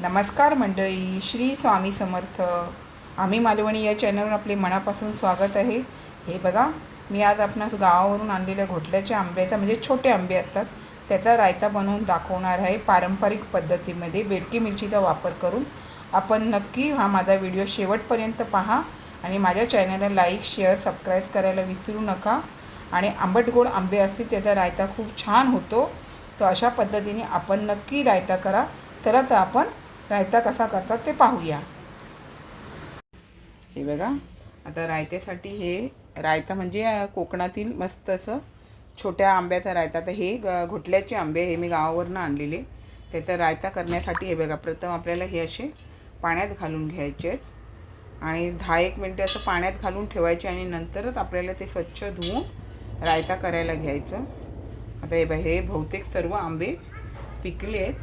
नमस्कार मंडळी श्री स्वामी समर्थ. आम्ही मालवणी या चॅनलवर आपले मनापासून स्वागत आहे. हे बघा मी आज आपणास गावावरून आणलेल्या घोटल्याच्या आंब्याचा म्हणजे छोटे आंबे असतात त्याचा रायता बनवून दाखवणार आहे पारंपरिक पद्धतीमध्ये. बेडकी मिरचीचा वापर करून आपण नक्की हा माझा व्हिडिओ शेवटपर्यंत पहा आणि माझ्या चॅनलला लाईक शेअर सबस्क्राईब करायला विसरू नका. आणि आंबट गोड आंबे असतील त्याचा रायता खूप छान होतो. तर अशा पद्धतीने आपण नक्की रायता करा. चला तर आपण रायता कसा करतात ते पाहूया. हे बघा आता रायत्यासाठी हे रायता म्हणजे कोकणातील मस्त असं छोट्या आंब्याचा रायता. तर हे ग घोटल्याचे आंबे हे मी गावावरनं आणलेले. त्याचा रायता करण्यासाठी हे बघा प्रथम आपल्याला हे असे पाण्यात घालून घ्यायचे आहेत. आणि दहा एक मिनटं असं पाण्यात घालून ठेवायचे आणि नंतरच आपल्याला ते स्वच्छ धुवून रायता करायला घ्यायचं. आता हे बघा हे बहुतेक सर्व आंबे पिकले आहेत.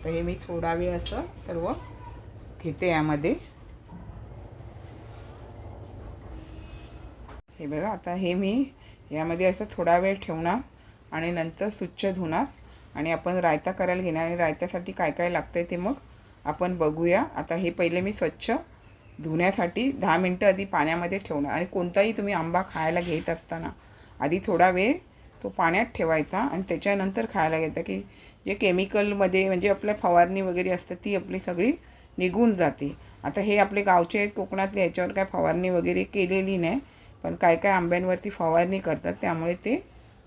आता हे मी थोडा वेळ असं सर्व घेते यामध्ये. हे बघा आता हे मी यामध्ये असं थोडा वेळ ठेवणार आणि नंतर स्वच्छ धुणार. आणि आपण रायता करायला घेणार आणि रायत्यासाठी काय काय लागतं आहे ते मग आपण बघूया. आता हे पहिले मी स्वच्छ धुण्यासाठी दहा मिनटं आधी पाण्यामध्ये ठेवणार. आणि कोणताही तुम्ही आंबा खायला घेत असताना आधी थोडा वेळ तो पाण्यात ठेवायचा आणि त्याच्यानंतर खायला घ्यायचा की जे केमिकलमध्ये म्हणजे आपल्या फवारणी वगैरे असते ती आपली सगळी निघून जाते. आता हे आपले गावचे कोकणातले याच्यावर काय फवारणी वगैरे केलेली नाही पण काय काय आंब्यांवरती फवारणी करतात त्यामुळे ते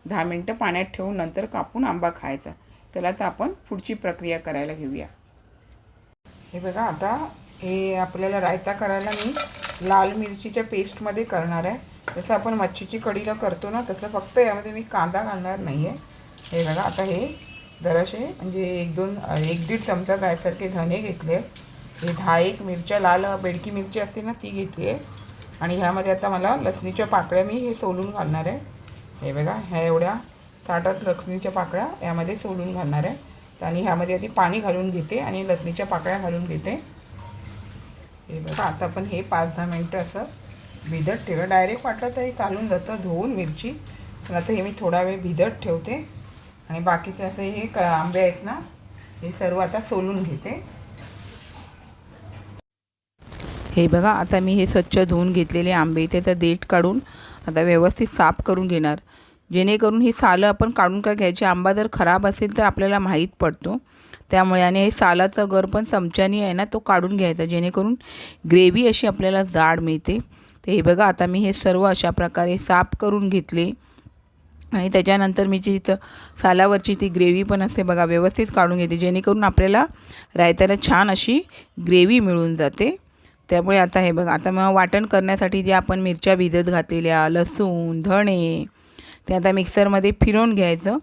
दहा मिनटं पाण्यात ठेवून नंतर कापून आंबा खायचा. त्याला तर आपण पुढची प्रक्रिया करायला घेऊया. हे बघा आता हे आपल्याला रायता करायला मी लाल मिरचीच्या पेस्टमध्ये करणार आहे. जसं आपण मच्छीची कढीला करतो ना तसं फक्त यामध्ये मी कांदा घालणार नाही आहे हे बघा आता हे जराशे म्हणजे एक दोन एक दीड चमचा गायसारखे धने घेतले. हे दहा एक मिरच्या लाल बेडकी मिरची असते ना ती घेतली आहे. आणि ह्यामध्ये आता मला लसणीच्या पाकळ्या मी हे सोलून घालणार आहे. हे बघा ह्या एवढ्या साठ आठ लसणीच्या पाकळ्या यामध्ये सोलून घालणार आहे. आणि ह्यामध्ये आधी पाणी घालून घेते आणि लसणीच्या पाकळ्या घालून घेते. हे बघा आता पण हे पाच दहा मिनटं असं भिजत ठेवलं डायरेक्ट वाटलं तरी चालून जातं धुवून मिरची. पण आता हे मी थोडा वेळ भिजत ठेवते. आणि बाकीचे असे हे क आंबे आहेत ना हे सर्व आता सोलून घेते. हे बघा आता मी हे स्वच्छ धुवून घेतलेले आंबे त्याचा देठ काढून आता व्यवस्थित साफ करून घेणार. जेणेकरून ही सालं आपण काढून का घ्यायची? आंबा जर खराब असेल तर आपल्याला माहीत पडतो. त्यामुळे आणि हे सालाचा गर पण चमच्याने आहे ना तो काढून घ्यायचा. जेणेकरून ग्रेव्ही अशी आपल्याला जाड मिळते. तर हे बघा आता मी हे सर्व अशा प्रकारे साफ करून घेतले. आणि त्याच्यानंतर मी जी इथं सालावरची ती ग्रेव्ही पण असते बघा व्यवस्थित काढून घेते. जेणेकरून आपल्याला रायताला छान अशी ग्रेव्ही मिळून जाते. त्यामुळे आता हे बघा आता मग वाटण करण्यासाठी जे आपण मिरच्या भिजत घातलेल्या लसूण धणे ते आता मिक्सरमध्ये फिरवून घ्यायचं.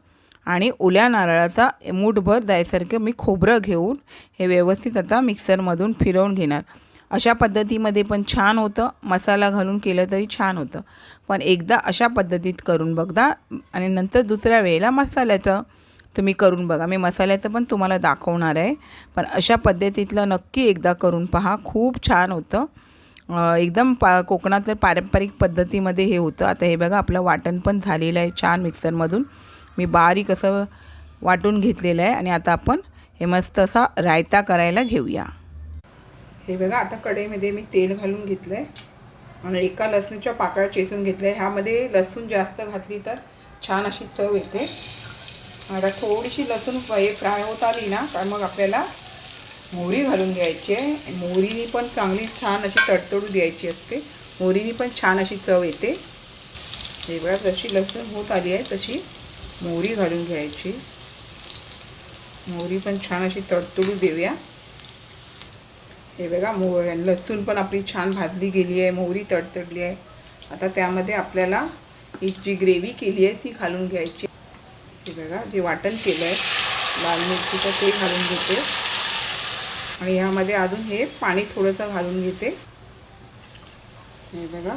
आणि ओल्या नारळाचा मूठभर द्यायसारखं मी खोबरं घेऊन हे व्यवस्थित आता मिक्सरमधून फिरवून घेणार. अशा पद्धतीमध्ये पण छान होतं. मसाला घालून केलं तरी छान होतं. पण एकदा अशा पद्धतीत करून बघदा आणि नंतर दुसऱ्या वेळेला मसाल्याचं तुम्ही करून बघा. मी मसाल्याचं पण तुम्हाला दाखवणार आहे. पण अशा पद्धतीतलं नक्की एकदा करून पहा. खूप छान होतं. एकदम पा कोकणातल्या पारंपरिक पद्धतीमध्ये हे होतं. आता हे बघा आपलं वाटण पण झालेलं आहे छान मिक्सरमधून. मी बारीक असं वाटून घेतलेलं आहे आणि आता आपण हे मस्त असा रायता करायला घेऊया. हे बघा आता कढईमध्ये मी तेल घालून घेतलं आहे आणि एका लसणीच्या पाकळ्या चेचून घेतल्या. ह्यामध्ये लसूण जास्त घातली तर छान अशी चव येते. आता थोडीशी लसूण हे फ्राय होत आली ना तर मग आपल्याला मोहरी घालून घ्यायची आहे. मोहरीनी पण चांगली छान अशी तडतडू द्यायची असते. मोहरीनी पण छान अशी चव येते. हे बघा जशी लसूण होत आली आहे तशी मोहरी घालून घ्यायची. मोहरी पण छान अशी तडतडू देऊया. हे बघा मो लसूण पण आपली छान भाजली गेली आहे मोहरी तडतडली आहे. आता त्यामध्ये आपल्याला ही जी ग्रेव्ही केली आहे ती घालून घ्यायची. हे बघा जे वाटण केलं आहे लाल मिरचीचं ते घालून घेते. आणि ह्यामध्ये अजून हे पाणी थोडंसं घालून घेते. हे बघा.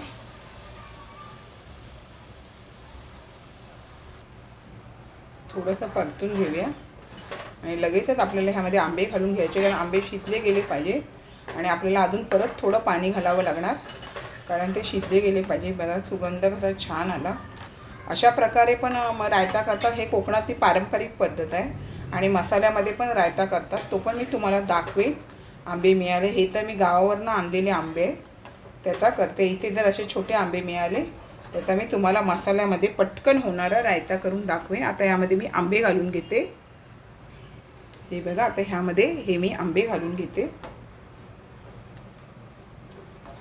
थोडंसं परतून घेऊया. आणि लगेचच आपल्याला ह्यामध्ये आंबे घालून घ्यायचे कारण आंबे शिजले गेले पाहिजे. आणि आपल्याला अजून परत थोडं पाणी घालावं लागणार. कारण ते शिजले गेले पाहिजे. बघा सुगंध कसा छान आला. अशा प्रकारे पण रायता करतात. हे कोकणातली पारंपरिक पद्धत आहे. आणि मसाल्यामध्ये पण रायता करतात. तो पण मी तुम्हाला दाखवेन आंबे मिळाले. हे तर मी गावावरनं आणलेले आंबे. त्याचा करते. इथे जर असे छोटे आंबे मिळाले त्याचा मी तुम्हाला मसाल्यामध्ये पटकन होणारा रायता करून दाखवेन. आता यामध्ये मी आंबे घालून घेते. हे बघा आता ह्यामध्ये हे मी आंबे घालून घेते.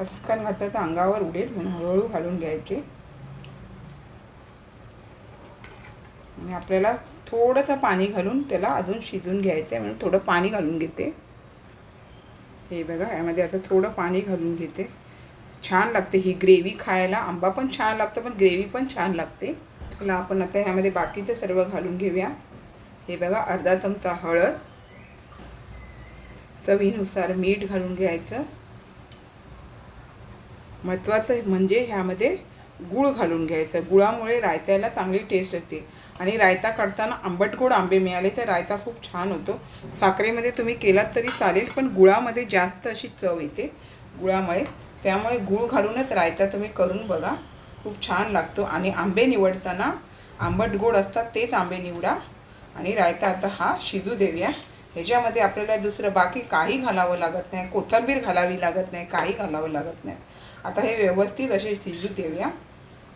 हसकन घातलं तर अंगावर उडेल म्हणून हळूहळू घालून घ्यायचे. आणि आपल्याला थोडंसं पाणी घालून त्याला अजून शिजून घ्यायचं आहे म्हणून थोडं पाणी घालून घेते. हे बघा यामध्ये आता थोडं पाणी घालून घेते. छान लागते ही ग्रेव्ही खायला. आंबा पण छान लागतं पण ग्रेव्ही पण छान लागते. तुला आपण आता ह्यामध्ये बाकीचं सर्व घालून घेऊया. हे बघा अर्धा चमचा हळद. चवीनुसार मीठ घालून घ्यायचं. महत्त्वाचं म्हणजे ह्यामध्ये गूळ घालून घ्यायचं. गुळामुळे रायत्याला चांगली टेस्ट येते. आणि रायता काढताना आंबट गोड आंबे मिळाले तर रायता खूप छान होतो. साखरेमध्ये तुम्ही केलात तरी चालेल पण गुळामध्ये जास्त अशी चव येते गुळामुळे. त्यामुळे गूळ घालूनच रायता तुम्ही करून बघा. खूप छान लागतो. आणि आंबे निवडताना आंबट गोड असतात तेच आंबे निवडा. आणि रायता आता हा शिजू देऊया. ह्याच्यामध्ये आपल्याला दुसरं बाकी काही घालावं लागत नाही. कोथिंबीर घालावी लागत नाही. काही घालावं लागत नाही. आता हे व्यवस्थित असे शिजू देऊया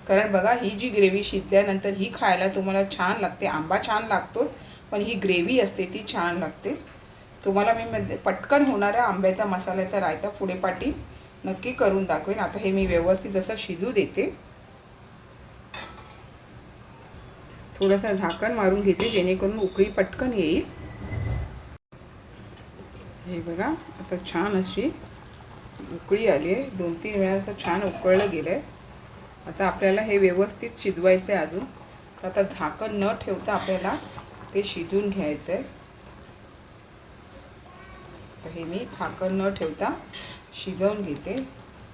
कारण बघा ही जी ग्रेव्ही शिजल्यानंतर ही खायला तुम्हाला छान लागते. आंबा छान लागतो पण ही ग्रेव्ही असते ती छान लागते. तुम्हाला मी पटकन होणाऱ्या आंब्याचा मसाल्याचा रायता पुढे पाठी नक्की करून दाखवेन. आता हे मी व्यवस्थित असं शिजू देते थोडंसं झाकण मारून घेते जेणेकरून उकळी पटकन येईल. हे बघा आता छान अशी उकळी आली आहे. दोन तीन वेळा असं छान उकळलं गेलं आहे आता आपल्याला हे व्यवस्थित शिजवायचं आहे अजून. तर आता झाकण न ठेवता आपल्याला ते शिजून घ्यायचं आहे. तर हे मी झाकण न ठेवता शिजवून घेते.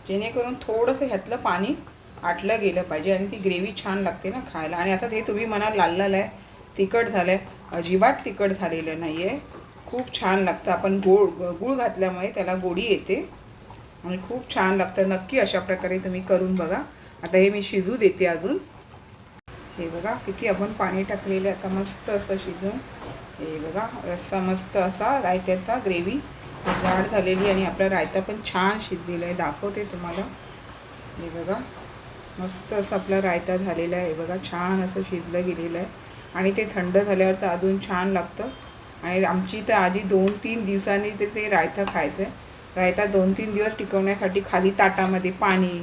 जेणेकरून थोडंसं ह्यातलं पाणी आटलं गेलं पाहिजे आणि ती ग्रेव्ही छान लागते ना खायला. आणि आता हे तुम्ही मनात लाल लाल आहे तिखट झालं आहे अजिबात तिखट झालेलं नाही आहे खूप छान लागतं. आपण गोड गूळ घातल्यामुळे त्याला गोडी येते. आणि खूप छान लागतं. नक्की अशा प्रकारे तुम्ही करून बघा. आता हे मी शिजू देते अजून. हे बघा किती आपण पाणी टाकलेलं आहे. आता मस्त असं शिजून. हे बघा रस्सा मस्त असा रायत्याचा ग्रेव्ही. जाड झालेली आणि आपला रायता पण छान शिजलेला आहे. दाखवते तुम्हाला. हे बघा मस्त असं आपला रायता झालेला आहे. हे बघा छान असं शिजलं गेलेलं आहे. आणि ते थंड झाल्यावर तर अजून छान लागतं. आणि आमची तर आजी दोन तीन दिवसांनी ते ते रायता खायचं आहे. रायता दोन तीन दिवस टिकवण्यासाठी खाली ताटामध्ये पाणी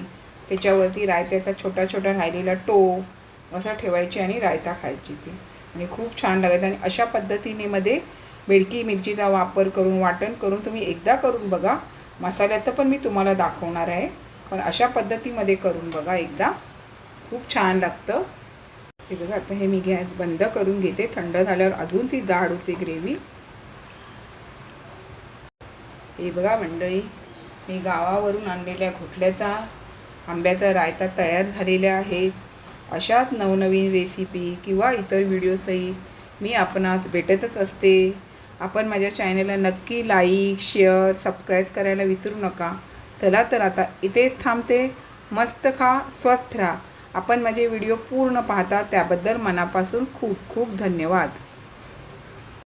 त्याच्यावरती रायत्याचा छोटा छोटा राहिलेला टोप असं ठेवायची आणि रायता खायची ती. आणि खूप छान लागायचं. आणि अशा पद्धतीने मध्ये बेडकी मिरचीचा वापर करून वाटण करून तुम्ही एकदा करून बघा. मसाल्याचं पण मी तुम्हाला दाखवणार आहे. पण अशा पद्धतीमध्ये करून बघा एकदा. खूप छान लागतं. हे बघा आता हे मी गॅस बंद करून घेते. थंड झाल्यावर अजून ती जाड होते ग्रेव्ही. हे बघा मंडळी मी गावावरून आणलेल्या घोटल्याचा आंब्याचा रायता तयार झालेल्या आहेत. अशाच नवनवीन रेसिपी किंवा इतर व्हिडिओसहित मी आपणास भेटतच असते. आपण माझ्या चॅनलला नक्की लाईक शेअर सबस्क्राईब करायला विसरू नका. चला तर आता इथेच थांबते. मस्त खा स्वस्थ राहा. आपण माझे व्हिडिओ पूर्ण पाहता त्याबद्दल मनापासून खूप खूप धन्यवाद.